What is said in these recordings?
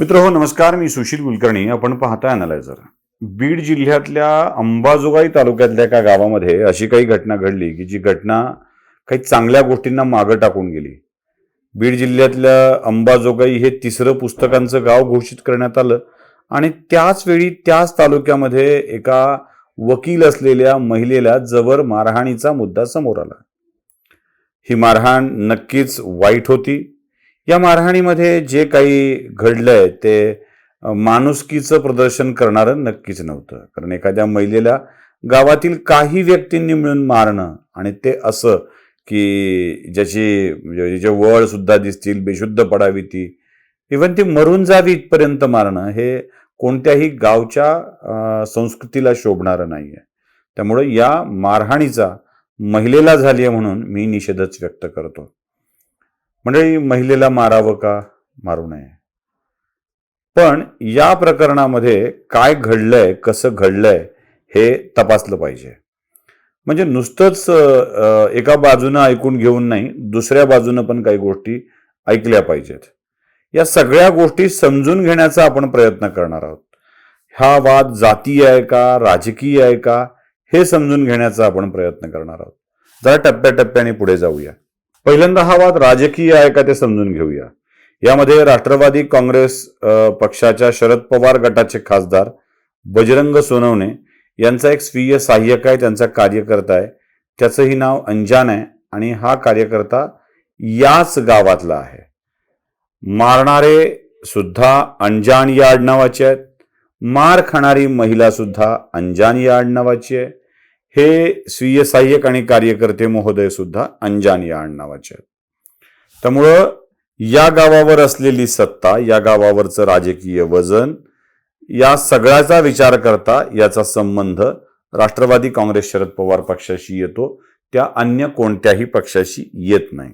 मित्र हो नमस्कार मी सुशील कुलकर्णी. आपण पाहताय अनालायझर बीड जिल्ह्यातल्या अंबाजोगाई तालुक्यातल्या एका गावामध्ये अशी काही घटना घडली की जी घटना काही चांगल्या गोष्टींना मागं टाकून गेली. बीड जिल्ह्यातल्या अंबाजोगाई हे तिसरं पुस्तकांचं गाव घोषित करण्यात आलं आणि त्याच वेळी त्याच तालुक्यामध्ये एका वकील असलेल्या महिलेला जबर मारहाणीचा मुद्दा समोर आला. ही मारहाण नक्कीच वाईट होती. या मारहाणीमध्ये जे काही घडलंय ते माणुसकीचं प्रदर्शन करणारं नक्कीच नव्हतं. कारण एखाद्या महिलेला गावातील काही व्यक्तींनी मिळून मारणं आणि ते असं की ज्याची जे ज्याचे वळ सुद्धा दिसतील बेशुद्ध पडावी ती इव्हन ती मरून जावी इथपर्यंत मारणं हे कोणत्याही गावच्या संस्कृतीला शोभणारं नाही आहे त्यामुळं या मारहाणीचा महिलेला झाली आहे म्हणून मी निषेधच व्यक्त करतो. म्हणजे महिलेला मारावं का? मारू नये. पण या प्रकरणामध्ये काय घडलंय कसं घडलंय हे तपासलं पाहिजे. म्हणजे नुसतंच एका बाजूनं ऐकून घेऊन नाही दुसऱ्या बाजूनं पण काही गोष्टी ऐकल्या पाहिजेत. या सगळ्या गोष्टी समजून घेण्याचा आपण प्रयत्न करणार आहोत. हा वाद जातीय आहे का राजकीय आहे का हे समजून घेण्याचा आपण प्रयत्न करणार आहोत. जरा टप्प्याटप्प्याने पुढे जाऊया. पहिल्यांदा हा वाद राजकीय आहे का ते समजून घेऊया. यामध्ये राष्ट्रवादी काँग्रेस पक्षाच्या शरद पवार गटाचे खासदार बजरंग सोनवणे यांचा एक स्वीय सहाय्यक आहे त्यांचा कार्यकर्ता आहे. त्याचंही नाव अंजान आहे आणि हा कार्यकर्ता याच गावातला आहे. मारणारे सुद्धा अंजान या आडनावाचे आहेत. मार खाणारी महिला सुद्धा अंजान या आडनावाची आहे. हे स्वीय सहाय्यक आणि कार्यकर्ते महोदय सुद्धा अंजान या नावाचे आहेत. त्यामुळं या गावावर असलेली सत्ता या गावावरचं राजकीय वजन या सगळ्याचा विचार करता याचा संबंध राष्ट्रवादी काँग्रेस शरद पवार पक्षाशी येतो त्या अन्य कोणत्याही पक्षाशी येत नाही.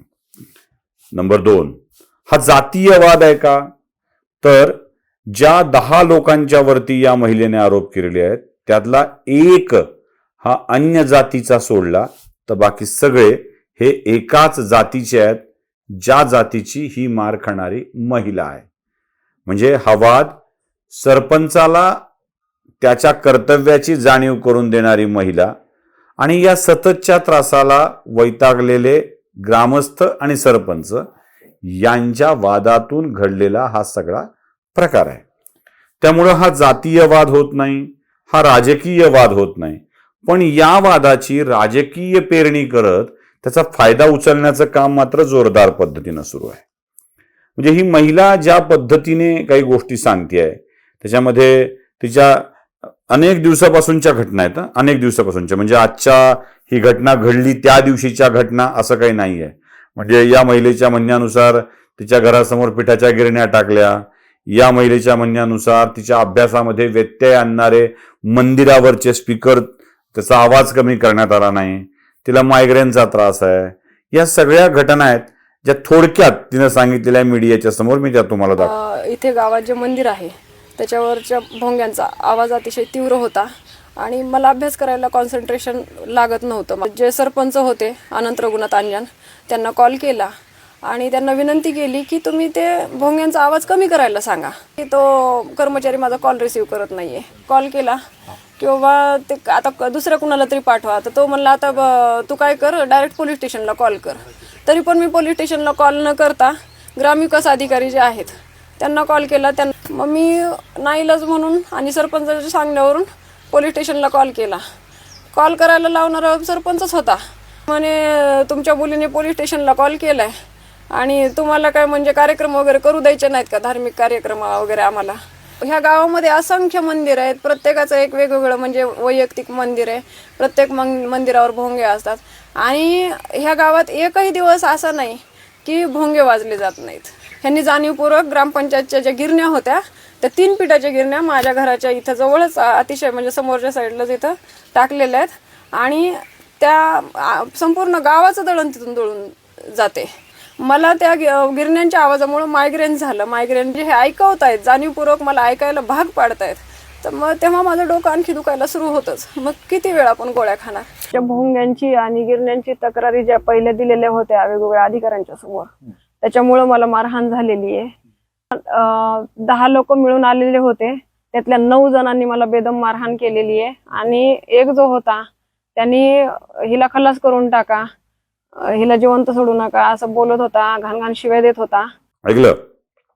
नंबर दोन हा जातीयवाद आहे का? तर ज्या दहा लोकांच्या वरती या महिलेने आरोप केलेले आहेत त्यातला एक हा अन्य जातीचा सोडला तर बाकी सगळे हे एकाच जातीचे आहेत ज्या जातीची ही मार खाणारी महिला आहे. म्हणजे हा वाद सरपंचाला त्याच्या कर्तव्याची जाणीव करून देणारी महिला आणि या सततच्या त्रासाला वैतागलेले ग्रामस्थ आणि सरपंच यांच्या वादातून घडलेला हा सगळा प्रकार आहे. त्यामुळं हा जातीय वाद होत नाही हा राजकीय वाद होत नाही. पण या वादाची राजकीय पेरणी करत त्याचा फायदा उचलण्याचं काम मात्र जोरदार पद्धतीनं सुरू आहे. म्हणजे ही महिला ज्या पद्धतीने काही गोष्टी सांगते आहे त्याच्यामध्ये तिच्या अनेक दिवसापासूनच्या घटना आहेत अनेक दिवसापासूनच्या. म्हणजे आजच्या ही घटना घडली त्या दिवशीच्या घटना असं काही नाही आहे म्हणजे या महिलेच्या म्हणण्यानुसार तिच्या घरासमोर पिठाच्या गिरण्या टाकल्या. या महिलेच्या म्हणण्यानुसार तिच्या अभ्यासामध्ये व्यत्यय आणणारे मंदिरावरचे स्पीकर त्याचा आवाज कमी करण्यात आला नाही तिला मायग्रेनचा त्रास आहे. या सगळ्या घटना आहेत ज्या थोडक्यात तिनं सांगितलेल्या मीडियाच्या समोर मी त्या तुम्हाला दाखव इथे गावात जे मंदिर आहे त्याच्यावरच्या भोंग्यांचा आवाज अतिशय तीव्र होता आणि मला अभ्यास करायला कॉन्सन्ट्रेशन लागत नव्हतं. जे सरपंच होते अनंत रघुनाथ अंजन त्यांना कॉल केला आणि त्यांना विनंती केली की तुम्ही ते भोंग्यांचा आवाज कमी करायला सांगा. की तो कर्मचारी माझा कॉल रिसीव्ह करत नाहीये. कॉल केला. किंवा ते आता क- दुसऱ्या कुणाला तरी पाठवा. तर तो म्हणला आता तू काय कर डायरेक्ट पोलीस स्टेशनला कॉल कर. तरी पण मी पोलीस स्टेशनला कॉल न करता ग्रामविकास अधिकारी जे आहेत त्यांना कॉल केला. त्यांना मग मी नाईलाज म्हणून आणि सरपंचाच्या सांगण्यावरून पोलीस स्टेशनला कॉल केला. कॉल करायला लावणारा सरपंचच होता. म्हणे तुमच्या मुलीने पोलीस स्टेशनला कॉल केलाय आणि तुम्हाला काय म्हणजे कार्यक्रम वगैरे करू द्यायचे नाहीत का? धार्मिक कार्यक्रम वगैरे आम्हाला. ह्या गावामध्ये असंख्य मंदिर आहेत. प्रत्येकाचं एक वेगवेगळं म्हणजे वैयक्तिक मंदिर आहे. प्रत्येक मं मंदिरावर भोंगे असतात. आणि ह्या गावात एकही दिवस असा नाही की भोंगे वाजले जात नाहीत. ह्यांनी जाणीवपूर्वक ग्रामपंचायतच्या ज्या गिरण्या होत्या त्या तीन पिठाच्या गिरण्या माझ्या घराच्या इथं जवळच अतिशय म्हणजे समोरच्या साईडलाच इथं टाकलेल्या आहेत. आणि त्या संपूर्ण गावाचं दळण तिथून दळून जाते. मला त्या गिरण्यांच्या आवाजामुळे मायग्रेन झालं. मायग्रेन जे हे ऐकवत आहेत जाणीवपूर्वक मला ऐकायला भाग पाडतायत. तर मग तेव्हा माझं डोकं आणखी दुखायला सुरू होतंच. मग किती वेळ आपण गोळ्या खाणार? त्या भोंग्यांची आणि गिरण्यांची तक्रारी ज्या पहिल्या दिलेल्या होत्या वेगवेगळ्या अधिकाऱ्यांच्या समोर त्याच्यामुळं मला मारहाण झालेली आहे. दहा लोक मिळून आलेले होते. त्यातल्या नऊ जणांनी मला बेदम मारहाण केलेली आहे. आणि एक जो होता त्यांनी हिला खलास करून टाका. हिला जिवंत सोडू नका असं बोलत होता घाण घाण शिव्या देत होता. ऐकलं?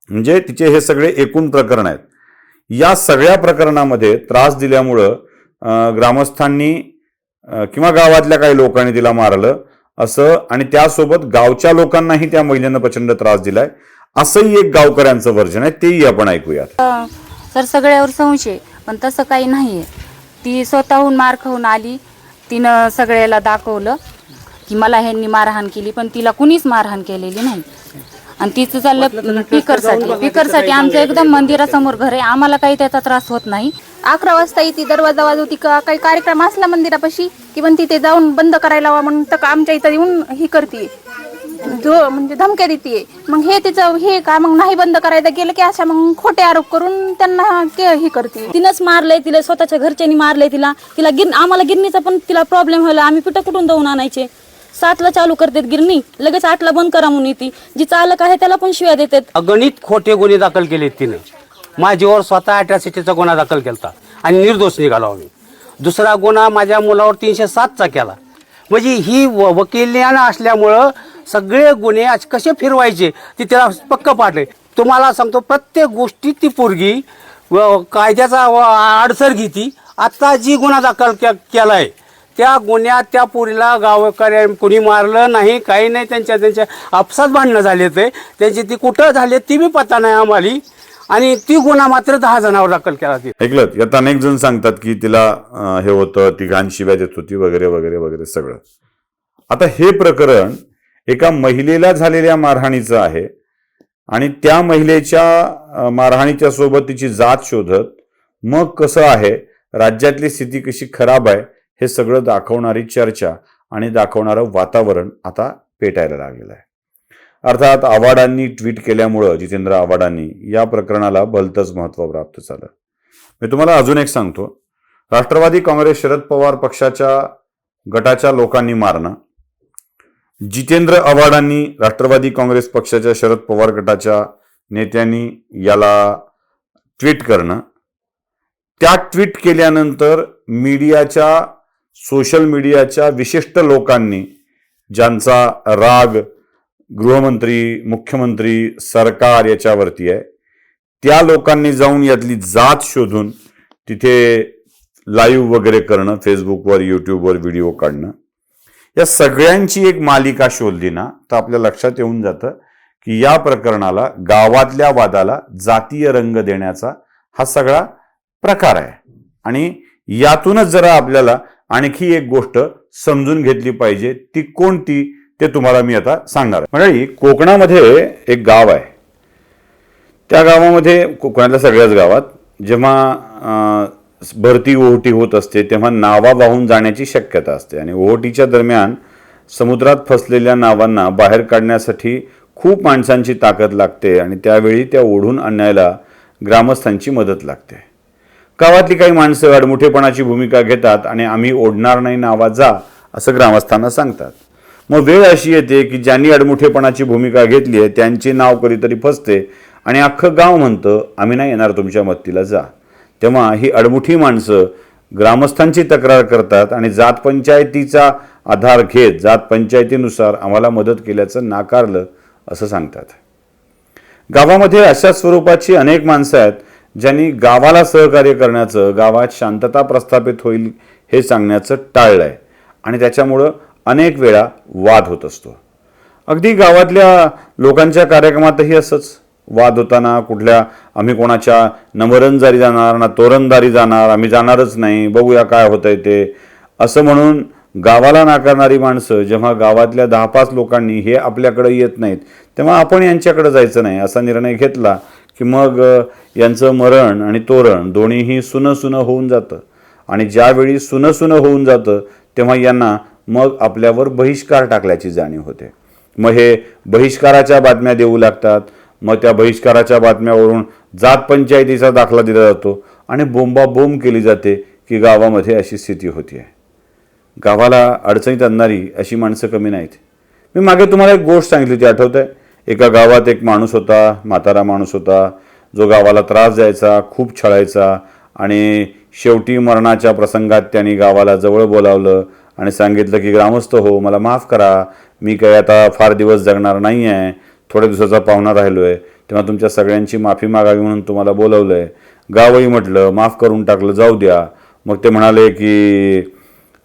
म्हणजे तिचे हे सगळे एकूण प्रकरण आहेत. या सगळ्या प्रकरणामध्ये त्रास दिल्यामुळं ग्रामस्थांनी किंवा गावातल्या काही लोकांनी तिला मारलं असं आणि त्यासोबत गावच्या लोकांनाही त्या महिलेनं प्रचंड त्रास दिलाय. असंही एक गावकऱ्यांचं वर्जन आहे तेही आपण ऐकूयात. तर सगळ्यावर संशय पण तसं काही नाही आहे ती स्वतःहून मार खाऊन आली तिनं सगळ्याला दाखवलं. की मला ह्यांनी मारहाण केली पण तिला कुणीच मारहाण केलेली नाही. आणि तिचं चाललं पिकरसाठी पिकरसाठी आमचं एकदम मंदिरासमोर घर आहे. आम्हाला काही त्याचा त्रास होत नाही. अकरा वाजता येते दरवाजा वाजवती का काही कार्यक्रम असला मंदिरापाशी की पण तिथे जाऊन बंद करायला हवा म्हणून तर आमच्या इथं येऊन ही करते जो म्हणजे धमक्या देते मग हे तिचं हे का? मग नाही बंद करायचं गेलं की अशा मग खोटे आरोप करून त्यांना के- हे करते तिनंच मारलंय तिला स्वतःच्या घरच्यांनी मारलंय तिला. तिला गिर आम्हाला गिरणीचा पण तिला प्रॉब्लेम व्हायला आम्ही पिठं कुठून जाऊन आणायचे? सातला चालू करतात गिरणी. लगेच आठला बंद करा म्हणून येते. जी चालक आहे त्याला पण शिव्या देतात. अगणित खोटे गुन्हे दाखल केले तिने. माझ्यावर स्वतः अट्रॅसिटीचा गुन्हा दाखल केला आणि निर्दोष निघालो आम्ही. दुसरा गुन्हा माझ्या मुलावर तीनशे सातचा केला. म्हणजे ही व- वकिल्यानं असल्यामुळं सगळे गुन्हे आज कसे फिरवायचे ती त्याला पक्क पाडले. तुम्हाला सांगतो प्रत्येक गोष्टीत ती पोरगी व- कायद्याचा व- अडसर घेती. आता जी गुन्हा दाखल के- केलाय त्या गुन्ह्यात त्या पुरीला गावकऱ्या कुणी मारलं नाही काही नाही त्यांच्या त्यांच्या आपसात भांडणं झाले ते त्यांची ती कुठं झाले ती बी पत्ता नाही आम्हाला. आणि ती गुन्हा मात्र दहा जणांवर दाखल केला ती ऐकलं यात अनेक जण सांगतात की तिला अं, हे होतं ती घाण शिव्या देत होती वगैरे वगैरे वगैरे सगळं. आता हे प्रकरण एका महिलेला झालेल्या मारहाणीचं आहे आणि त्या महिलेच्या अं, मारहाणीच्या सोबत तिची जात शोधत मग कसं आहे? राज्यातली स्थिती कशी खराब आहे? हे सगळं दाखवणारी चर्चा आणि दाखवणारं वातावरण आता पेटायला लागलेलं आहे. अर्थात आव्हाडांनी ट्विट केल्यामुळं जितेंद्र आव्हाडांनी या प्रकरणाला भलतंच महत्त्व प्राप्त झालं. मी तुम्हाला अजून एक सांगतो. राष्ट्रवादी काँग्रेस शरद पवार पक्षाच्या गटाच्या लोकांनी मारणं जितेंद्र आव्हाडांनी राष्ट्रवादी काँग्रेस पक्षाच्या शरद पवार गटाच्या नेत्यांनी याला ट्विट करणं त्या ट्विट केल्यानंतर मीडियाच्या सोशल मीडियाच्या विशिष्ट लोकांनी ज्यांचा राग गृहमंत्री मुख्यमंत्री सरकार याच्यावरती आहे त्या लोकांनी जाऊन यातली जात शोधून तिथे लाईव्ह वगैरे करणं फेसबुकवर यूट्यूबवर व्हिडिओ काढणं या सगळ्यांची एक मालिका शोधली ना तर आपल्या लक्षात येऊन जातं की या प्रकरणाला गावातल्या वादाला जातीय रंग देण्याचा हा सगळा प्रकार आहे. आणि यातूनच जरा आपल्याला आणखी एक गोष्ट समजून घेतली पाहिजे ती कोणती ते तुम्हाला मी आता सांगणार. मंडळी कोकणामध्ये एक गाव आहे. त्या गावामध्ये कोकणातल्या सगळ्याच गावात जेव्हा भरती ओहोटी होत असते तेव्हा नावा वाहून जाण्याची शक्यता असते. आणि ओहोटीच्या दरम्यान समुद्रात फसलेल्या नावांना बाहेर काढण्यासाठी खूप माणसांची ताकद लागते आणि त्यावेळी त्या ओढून आणायला ग्रामस्थांची मदत लागते. गावातली काही माणसं अडमुठेपणाची भूमिका घेतात आणि आम्ही ओढणार नाही नावा जा असं ग्रामस्थांना सांगतात. मग वेळ अशी येते की ज्यांनी अडमुठेपणाची भूमिका घेतली आहे त्यांचे नाव कधीतरी फसते आणि अख्खं गाव म्हणतं आम्ही नाही येणार तुमच्या मत्तीला जा. तेव्हा ही अडमुठी माणसं ग्रामस्थांची तक्रार करतात आणि जात पंचायतीचा आधार घेत जात पंचायतीनुसार आम्हाला मदत केल्याचं नाकारलं असं सांगतात. गावामध्ये अशा स्वरूपाची अनेक माणसं आहेत ज्यांनी गावाला सहकार्य करण्याचं गावात शांतता प्रस्थापित होईल हे सांगण्याचं टाळलं आहे आणि त्याच्यामुळं अनेक वेळा वाद होत असतो. अगदी गावातल्या लोकांच्या कार्यक्रमातही असंच वाद होताना कुठल्या आम्ही कोणाच्या नमरंजारी जाणार ना तोरणदारी जाणार आम्ही जाणारच नाही बघूया काय होतंय ते. असं म्हणून गावाला नाकारणारी माणसं जेव्हा गावातल्या दहा पाच लोकांनी हे आपल्याकडे येत नाहीत तेव्हा आपण यांच्याकडे जायचं नाही असा निर्णय घेतला की मग यांचं मरण आणि तोरण दोन्हीही सुनं सुनं होऊन जातं. आणि ज्यावेळी सुनं सुनं होऊन जातं तेव्हा यांना मग आपल्यावर बहिष्कार टाकल्याची जाणीव होते. मग हे बहिष्काराच्या बातम्या देऊ लागतात. मग त्या बहिष्काराच्या बातम्यावरून जात पंचायतीचा दाखला दिला जातो आणि बोंबाबोंब केली जाते की गावामध्ये अशी स्थिती होती आहे. गावाला अडचणीत आणणारी अशी माणसं कमी नाहीत. मी मागे तुम्हाला एक गोष्ट सांगितली होती आठवत आहे एका गावात एक माणूस होता म्हातारा माणूस होता. जो गावाला त्रास द्यायचा खूप छळायचा आणि शेवटी मरणाच्या प्रसंगात त्यांनी गावाला जवळ बोलावलं आणि सांगितलं की ग्रामस्थ हो मला माफ करा. मी काही आता फार दिवस जगणार नाही आहे थोड्या दिवसाचा पाहुणा राहिलो आहे तेव्हा तुमच्या सगळ्यांची माफी मागावी म्हणून तुम्हाला बोलवलं आहे गावही म्हटलं माफ करून टाकलं जाऊ द्या. मग ते म्हणाले की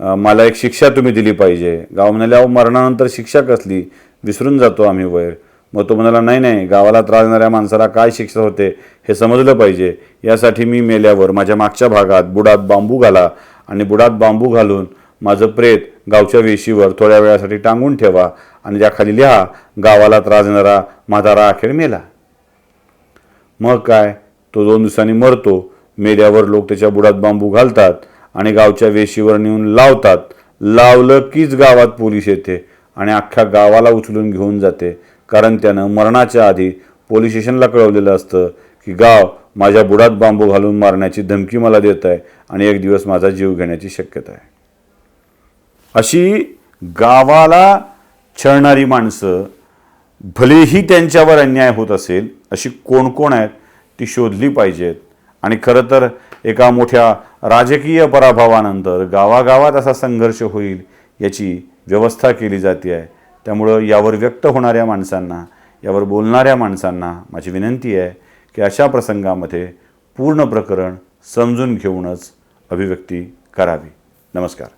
मला एक शिक्षा तुम्ही दिली पाहिजे. गाव म्हणाले अहो मरणानंतर शिक्षा कसली? विसरून जातो आम्ही वैर. मग तो म्हणाला नाही नाही गावाला त्रास देणाऱ्या माणसाला काय शिक्षा होते हे समजलं पाहिजे. यासाठी मी मेल्यावर माझ्या मागच्या भागात बुडात बांबू घाला आणि बुडात बांबू घालून माझं प्रेत गावच्या वेशीवर थोड्या वेळासाठी टांगून ठेवा आणि त्याखाली लिहा गावाला त्रास देणारा म्हातारा अखेर मेला. मग काय? तो दोन दिवसांनी मरतो. मेल्यावर लोक त्याच्या बुडात बांबू घालतात आणि गावच्या वेशीवर नेऊन लावतात. लावलं कीच गावात पोलीस येते आणि अख्ख्या गावाला उचलून घेऊन जाते. कारण त्यानं मरणाच्या आधी पोलीस स्टेशनला कळवलेलं असतं की गाव माझ्या बुडात बांबू घालून मारण्याची धमकी मला देत आहे आणि एक दिवस माझा जीव घेण्याची शक्यता आहे. अशी गावाला छळणारी माणसं भलेही त्यांच्यावर अन्याय होत असेल अशी कोण कोण आहेत ती शोधली पाहिजेत. आणि खरं तर एका मोठ्या राजकीय पराभवानंतर गावागावात असा संघर्ष होईल याची व्यवस्था केली जाते आहे. त्यामुळं यावर व्यक्त होणाऱ्या माणसांना यावर बोलणाऱ्या माणसांना माझी विनंती आहे की अशा प्रसंगामध्ये पूर्ण प्रकरण समजून घेऊनच अभिव्यक्ती करावी. नमस्कार.